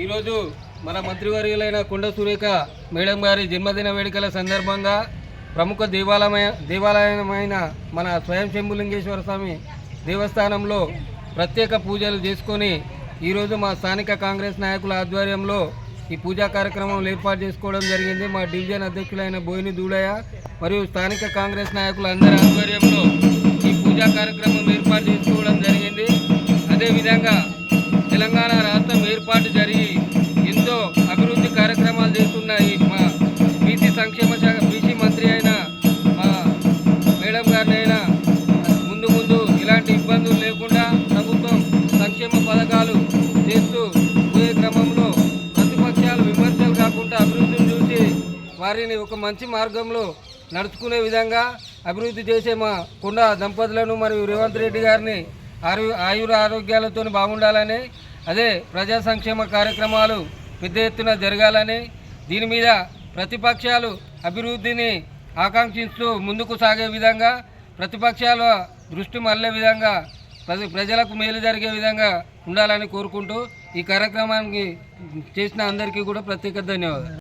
ఈరోజు మన మంత్రివర్యులైన కొండ సురేఖ మేడం గారి జన్మదిన వేడుకల సందర్భంగా ప్రముఖ దేవాలయ దేవాలయమైన మన స్వయం శంభులింగేశ్వర స్వామి దేవస్థానంలో ప్రత్యేక పూజలు చేసుకొని ఈరోజు మా స్థానిక కాంగ్రెస్ నాయకుల ఆధ్వర్యంలో ఈ పూజా కార్యక్రమం ఏర్పాటు చేసుకోవడం జరిగింది. మా డివిజన్ అధ్యక్షులైన బోయిని దూడయ్య మరియు స్థానిక కాంగ్రెస్ నాయకుల అందరి ఆధ్వర్యంలో ఈ పూజా కార్యక్రమం ఏర్పాటు తెలంగాణ రాష్ట్రం ఏర్పాటు జరిగి ఎంతో అభివృద్ధి కార్యక్రమాలు చేస్తున్నాయి మా బీసీ సంక్షేమ శాఖ బీసీ మంత్రి అయిన మా మేడం గారినైనా ముందు ముందు ఇలాంటి ఇబ్బందులు లేకుండా ప్రభుత్వం సంక్షేమ పథకాలు చేస్తూ పోయే క్రమంలో ప్రతిపక్షాలు విమర్శలు కాకుండా అభివృద్ధిని చూసి వారిని ఒక మంచి మార్గంలో నడుచుకునే విధంగా అభివృద్ధి చేసే మా కొండ దంపతులను మరియు రేవంత్ రెడ్డి గారిని ఆరు ఆయుర ఆరోగ్యాలతో బాగుండాలని అదే ప్రజా సంక్షేమ కార్యక్రమాలు పెద్ద ఎత్తున జరగాలని దీని మీద ప్రతిపక్షాలు అభివృద్ధిని ఆకాంక్షిస్తూ ముందుకు సాగే విధంగా ప్రతిపక్షాల దృష్టి మళ్ళే విధంగా ప్రజ ప్రజలకు మేలు జరిగే విధంగా ఉండాలని కోరుకుంటూ ఈ కార్యక్రమానికి చేసిన అందరికీ కూడా ప్రత్యేక ధన్యవాదాలు.